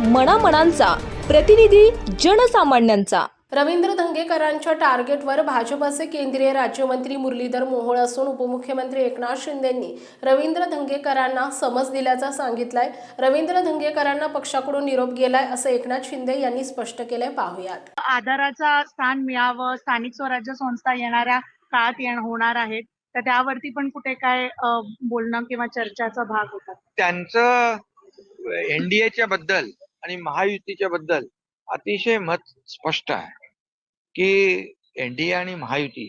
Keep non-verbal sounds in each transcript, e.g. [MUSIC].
मनामनांचा प्रतिनिधी जनसामान्यांचा. रवींद्र धंगेकरांच्या टार्गेटवर भाजपचे केंद्रीय राज्यमंत्री मुरलीधर मोहोळ असून उपमुख्यमंत्री एकनाथ शिंदेंनी रवींद्र धंगेकरांना समज दिल्याचं सांगितलंय. रवींद्र धंगेकरांना पक्षाकडून निरोप गेलाय असं एकनाथ शिंदे यांनी स्पष्ट केलंय. पाहुयात. आधाराचा स्थान मिळावं स्थानिक स्वराज्य संस्था येणाऱ्या काळात येण होणार आहेत. तर त्यावरती पण कुठे काय बोलणं किंवा चर्चाचा भाग होता? त्यांचं एनडीएच्या बद्दल आणि महायुतीच्या बद्दल अतिशय मत स्पष्ट आहे की एनडीए आणि महायुती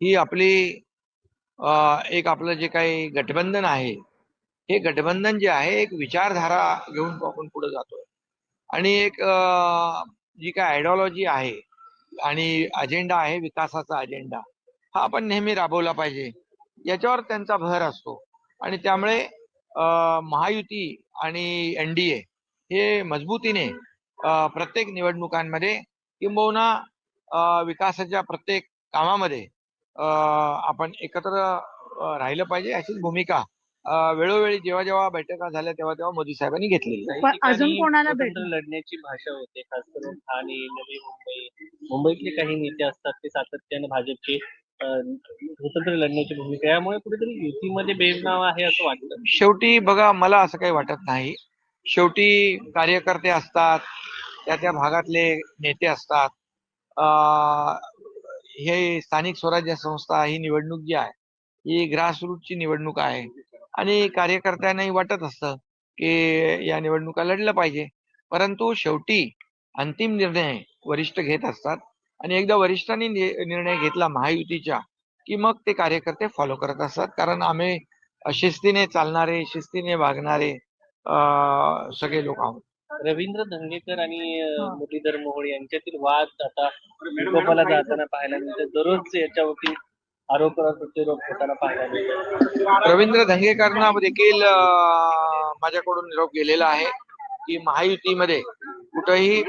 ही आपली एक आपलं जे काही गठबंधन आहे हे गठबंधन जे आहे एक विचारधारा घेऊन आपण पुढे जातोय. आणि एक जी काय आयडिओलॉजी आहे आणि अजेंडा आहे विकासाचा अजेंडा हा आपण नेहमी राबवला पाहिजे. याच्यावर त्यांचा भर असतो. आणि त्यामुळे महायुती आणि एनडीए हे मजबूतीने प्रत्येक निवडणुकांमध्ये किंबहुना विकासाच्या प्रत्येक कामामध्ये आपण एकत्र राहिलं पाहिजे अशीच भूमिका वेळोवेळी जेव्हा जेव्हा बैठका झाल्या तेव्हा तेव्हा मोदी साहेबांनी घेतलेली अजून कोणाला? लढण्याची भाषा होते खास करून ठाणे नवी मुंबई मुंबईतले काही नेते असतात ते सातत्याने भाजपचे स्वतंत्र लढण्याची भूमिका यामुळे कुठेतरी युतीमध्ये बेबनाव आहे असं वाटतं. शेवटी बघा मला असं काही वाटत नाही. शेवटी कार्यकर्ते असतात त्या त्या भागातले नेते असतात. हे स्थानिक स्वराज्य संस्था ही निवडणूक जी आहे ही ग्रासरूटची निवडणूक आहे. आणि कार्यकर्त्यांनाही वाटत असतं की या निवडणुका लढलं पाहिजे. परंतु शेवटी अंतिम निर्णय वरिष्ठ घेत असतात. आणि एकदा वरिष्ठांनी निर्णय घेतला महायुतीच्या की मग ते कार्यकर्ते फॉलो करत असतात. कारण आम्ही शिस्तीने चालणारे शिस्तीने वागणारे सगळे लोक आहोत. रवींद्र धंगेकर आणि. मुरलीधर मोहोळ यांच्यातील वाद आता विकोपाला जाताना पाहायला मिळतात दररोज याच्यावरती आरोप प्रत्यारोप होताना पाहायला मिळतात रवींद्र धंगेकरांना देखील माझ्याकडून निरोप गेलेला आहे की महायुतीमध्ये कुठेही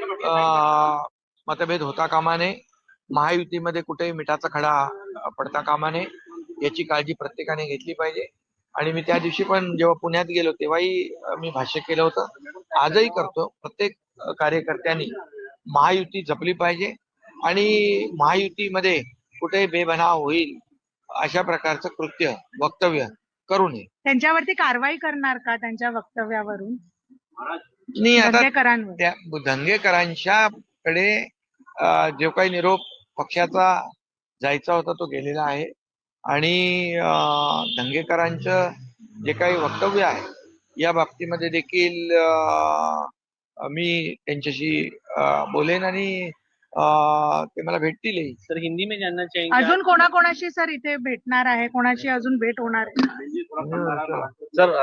मतभेद होता कामा नये महायुतीमध्ये कुठेही मिठाचा खडा पडता कामा नये याची काळजी प्रत्येकाने घेतली पाहिजे. आणि मी त्या दिवशी पण जेव्हा पुण्यात गेलो तेव्हाही मी भाष्य केलं होतं. आजही करतो. प्रत्येक कार्यकर्त्यांनी महायुती जपली पाहिजे. आणि महायुतीमध्ये कुठेही बेबनाव होईल अशा प्रकारचं कृत्य वक्तव्य करू नये. त्यांच्यावरती कारवाई करणार का त्यांच्या वक्तव्यावरून? आणि आता धंगेकरांच्याकडे अं, जो काही निरोप पक्षाचा जायचा होता तो गेलेला आहे. आणि अं, धंगेकरांचं जे काही वक्तव्य आहे या बाबतीमध्ये देखील मी त्यांच्याशी बोलेन आणि ते मला भेटतीलही तर हिंदी में जानना चाहेंगे अजून कोणाकोणाशी सर इथे भेटणार आहे? कोणाशी अजून भेट होणार आहे? सर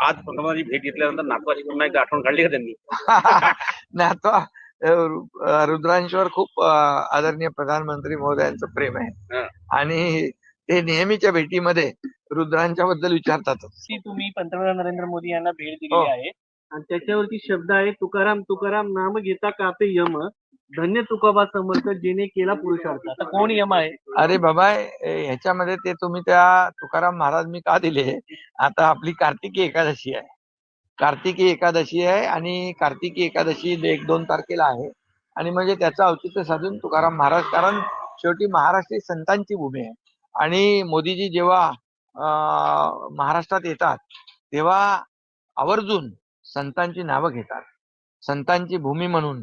आज प्रथमची भेट घेतल्यानंतर नातवाची पुन्हा एकदा आठवण काढली का त्यांनी? [LAUGHS] अं, रुद्रांशवर खूप आदरणीय प्रधानमंत्री महोदयांचं प्रेम आहे. हं. आणि ते नेहमीच्या भेटीमध्ये रुद्रांच्या बद्दल विचारतातच. की तुम्ही पंतप्रधान नरेंद्र मोदी यांना भेट हो. दिलेली आहे. आणि त्याच्यावरती शब्द आहे तुकाराम तुकाराम नाम घेता कापे यम? धन्य तुकोबा समर्थ जेने केला पुरुषार्थ. आता कोण यम आहे? अरे बाबा ह्याच्यामध्ये ते तुम्ही त्या तुकाराम महाराज मी का दिले? आता आपली कार्तिकी एकादशी आहे. कार्तिकी एकादशी आहे आणि कार्तिकी एकादशी एक दोन तारखेला आहे. आणि म्हणजे त्याचं औचित्य साधून तुकाराम महाराज कारण शेवटी महाराष्ट्र संतांची भूमी आहे. आणि मोदीजी जेव्हा अं, महाराष्ट्रात येतात तेव्हा आवर्जून संतांची नावं घेतात. संतांची भूमी म्हणून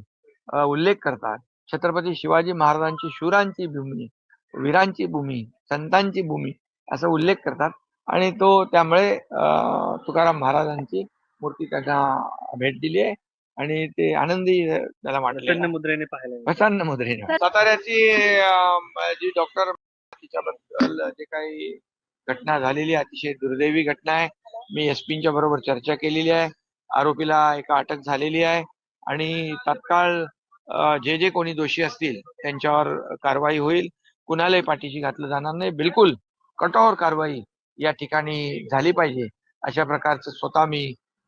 उल्लेख करतात. छत्रपती शिवाजी महाराजांची शूरांची भूमी वीरांची भूमी संतांची भूमी असा उल्लेख करतात. आणि तो त्यामुळे अं, तुकाराम महाराजांची मूर्ती त्यांना भेट दिली आहे आणि ते आनंदी त्याला वाटले प्रसन्न मुद्रेने मिळालं. प्रसन्न मुद्रेने साताऱ्याची अं, जी डॉक्टर तिच्याबद्दल जे काही घटना झालेली आहे अतिशय दुर्दैवी घटना आहे. मी एस पींच्या बरोबर चर्चा केलेली आहे. आरोपीला एका अटक झालेली आहे. आणि तात्काळ अं, जे जे कोणी दोषी असतील त्यांच्यावर कारवाई होईल. कुणालाही पाठीशी घातलं जाणार नाही. बिलकुल कठोर कारवाई या ठिकाणी झाली पाहिजे. अशा प्रकारचं स्वतः मी